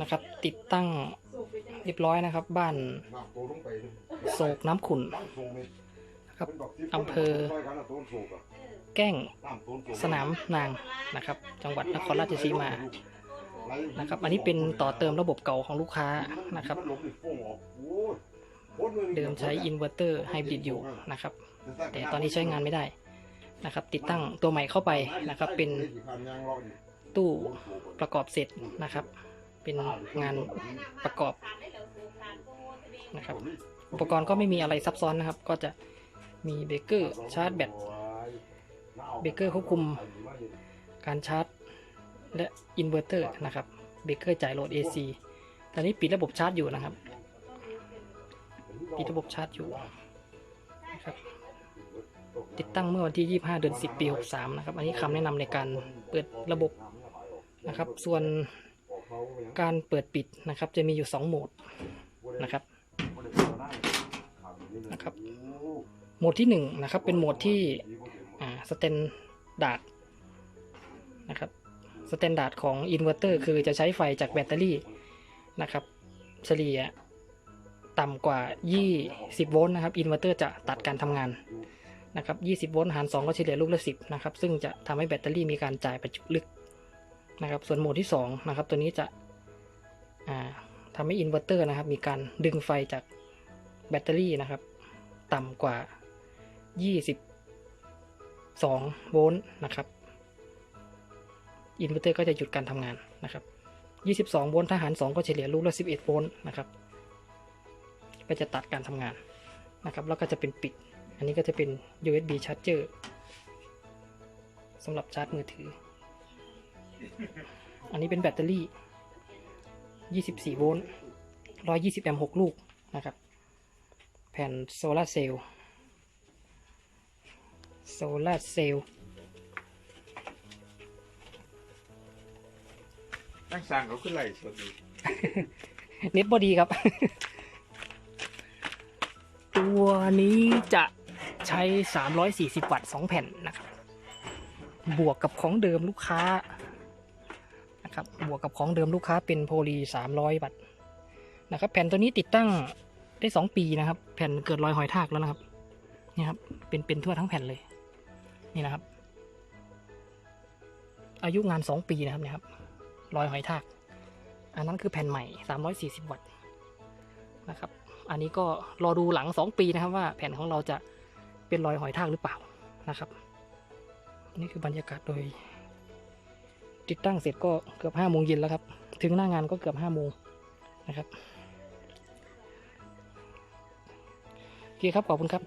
นะครับ ติดตั้งเรียบร้อยนะครับ บ้านโศกน้ำขุ่นะครับอำเภอ แก้งสนามนางนะครับ จังหวัดนครราชสีมานะครับ อันนี้เป็นต่อเติมระบบเก่าของลูกค้านะครับ เดิมใช้อินเวอร์เตอร์ไฮบริดอยู่นะครับ แต่ตอนนี้ใช้งานไม่ได้นะครับ ติดตั้งตัวใหม่เข้าไปนะครับ เป็นตู้ประกอบเสร็จนะครับ เป็นงานประกอบนะครับอุปกรณ์ก็ไม่มีอะไรซับซ้อนนะครับ ก็จะมีเบรกเกอร์ชาร์จแบตเบรกเกอร์ควบคุมการชาร์จ และอินเวอร์เตอร์นะครับเบรกเกอร์จ่ายโหลด AC ตอนนี้ปิดระบบชาร์จอยู่นะครับ ปิดระบบชาร์จอยู่นะครับติดตั้งเมื่อวันที่ 25 เดือน 10 ปี 63 นะครับ อันนี้คำแนะนำในการเปิดระบบนะครับ ส่วน การเปิดปิดนะครับ จะมีอยู่ 2 โหมดนะครับนะครับ โหมดที่1นะครับเป็นโหมดที่อ่าสแตนดาร์ดนะครับสแตนดาร์ดของอินเวอร์เตอร์คือจะใช้ไฟจากแบตเตอรี่นะครับ เฉลี่ยต่ำกว่า 20 โวลต์นะครับอินเวอร์เตอร์จะตัดการทำงานนะครับ 20 โวลต์หาร 2 ก็เฉลี่ยลูกละ 10 นะครับ ซึ่งจะทำให้แบตเตอรี่มีการจ่ายประจุลึก นะครับ ส่วนโหมดที่2นะครับตัวนี้จะอ่าทำให้อินเวอร์เตอร์นะครับ มีการดึงไฟจากแบตเตอรี่นะครับ ต่ำกว่า 22 โวลต์นะครับอินเวอร์เตอร์ก็จะหยุดการทำงานนะครับ 22 โวลต์ถ้าหาร 2 ก็เฉลี่ยลูกละ 11 โวลต์นะครับ ก็จะตัดการทำงานนะครับ แล้วก็จะเป็นปิด อันนี้ก็จะเป็น USB charger สำหรับชาร์จมือถือ อันนี้เป็นแบตเตอรี่ 24 โวลต์ 120 แอมป์ 6 ลูกนะครับ แผ่นโซลาร์เซลล์ โซลาร์เซลล์ตั้งสร้างเขาขึ้นไหลสดดีเน็ตบอดีครับ ตัวนี้จะใช้ 340 วัตต์ 2 แผ่นนะครับ บวกกับของเดิมลูกค้า นะครับบวกกับของเดิมลูกค้าเป็นโพลี300วัตต์นะครับ แผ่นตัวนี้ติดตั้งได้ 2 ปีนะครับ แผ่นเกิดรอยหอยทากแล้วนะครับนี่ครับเป็นเป็นทั่วทั้งแผ่นเลยนี่นะครับ อายุงาน 2 ปีนะครับเนี่ยครับรอยหอยทาก อันนั้นคือแผ่นใหม่ 340 วัตต์นะครับ อันนี้ก็รอดูหลัง 2 ปีนะครับว่าแผ่นของเราจะเป็นรอยหอยทากหรือเปล่านะครับ นี่คือบรรยากาศโดย ติดตั้งเสร็จก็เกือบ5โมงเย็นแล้วครับ ถึงหน้างานก็เกือบ5โมงนะครับโอเคครับขอบคุณครับ